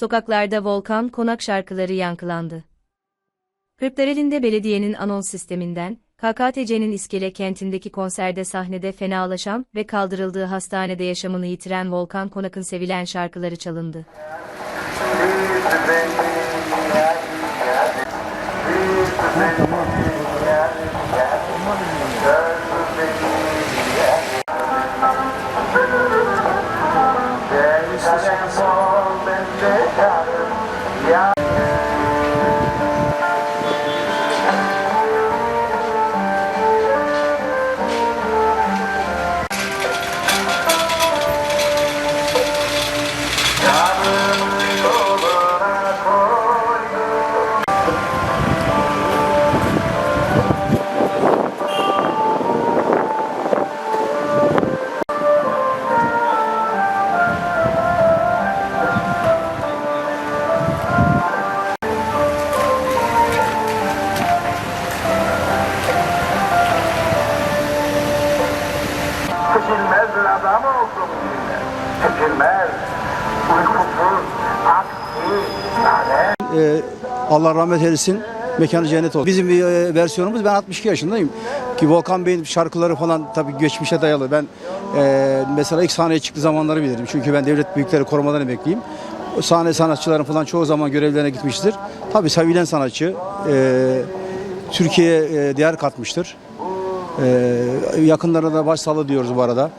Sokaklarda Volkan Konak şarkıları yankılandı. Kırklareli'nde belediyenin anons sisteminden, KKTC'nin İskele kentindeki konserde sahnede fenalaşan ve kaldırıldığı hastanede yaşamını yitiren Volkan Konak'ın sevilen şarkıları çalındı. Yeah. Seçilmez bir adam oldum yine. Seçilmez, uykusuz, aksi, lanet. Ee, Allah rahmet eylesin. Mekanı cennet olsun. Bizim bir e, versiyonumuz ben 62 yaşındayım. Ki Volkan Bey'in şarkıları falan tabii geçmişe dayalı. Ben e, mesela ilk sahneye çıktığı zamanları bilirim. Çünkü ben devlet büyükleri korumadan emekliyim. O sahne sanatçıların falan çoğu zaman görevlerine gitmiştir. Tabii sevilen sanatçı. E, Türkiye'ye e, değer katmıştır. E, yakınlarına da başsağlığı diyoruz bu arada.